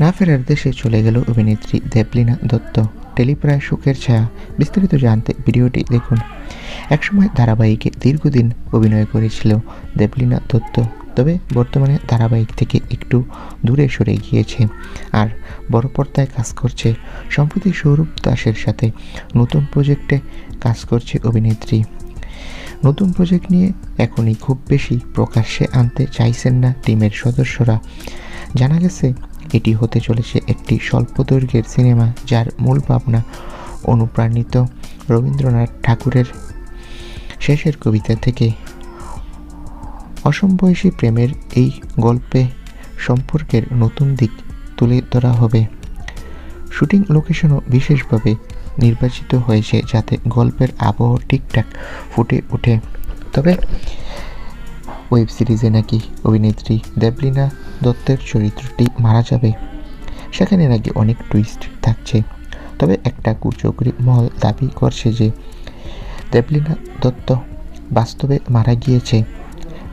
না ফেরার দেশে চলে গেল অভিনেত্রী দেবলিনা দত্ত। টেলিপ্রায় সুখের ছায়া। বিস্তারিত জানতে ভিডিওটি দেখুন। একসময় ধারাবাহিকে দীর্ঘদিন অভিনয় করেছিল দেবলিনা দত্ত। তবে বর্তমানে ধারাবাহিক থেকে একটু দূরে সরে গিয়েছে। আর বড় পর্দায় কাজ করছে। সম্প্রতি সৌরভ দাসের সাথে নতুন প্রজেক্টে কাজ করছে অভিনেত্রী। নতুন প্রজেক্ট নিয়ে এখনই খুব বেশি প্রকাশ্যে আনতে চাইছেন না টিমের সদস্যরা। জানা গেছে এটি হতে চলেছে একটি স্বল্প দৈর্ঘ্যের সিনেমা যার মূল ভাবনা অনুপ্রাণিত রবীন্দ্রনাথ ঠাকুরের শেষের কবিতা থেকে। অসমবয়সী প্রেমের এই গল্পে সম্পর্কের নতুন দিক তুলে ধরা হবে। শুটিং লোকেশনও বিশেষভাবে নির্বাচিত হয়েছে যাতে গল্পের আবহ ঠিকঠাক ফুটে ওঠে। তবে ওয়েব সিরিজে নাকি অভিনেত্রী দেবলিনা দত্তের চরিত্রটি মারা যাবে? সেখানে নাকি অনেক টুইস্ট থাকছে। তবে একটা কুচক্রি মহল দাবি করছে যে দেবলিনা দত্ত বাস্তবে মারা গিয়েছে।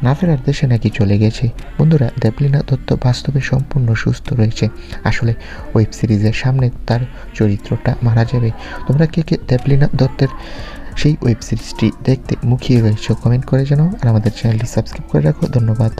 না ফেরার দেশে নাকি চলে গেছে। বন্ধুরা, দেবলিনা দত্ত বাস্তবে সম্পূর্ণ সুস্থ রয়েছে। আসলে ওয়েব সিরিজের সামনে তার চরিত্রটা মারা যাবে। তোমরা কে কে দেবলিনা দত্তের সেই ওয়েব সিরিজটি দেখতে মুখিয়ে রয়েছে কমেন্ট করে জানাও, আর আমাদের চ্যানেলটি সাবস্ক্রাইব করে রাখো। ধন্যবাদ।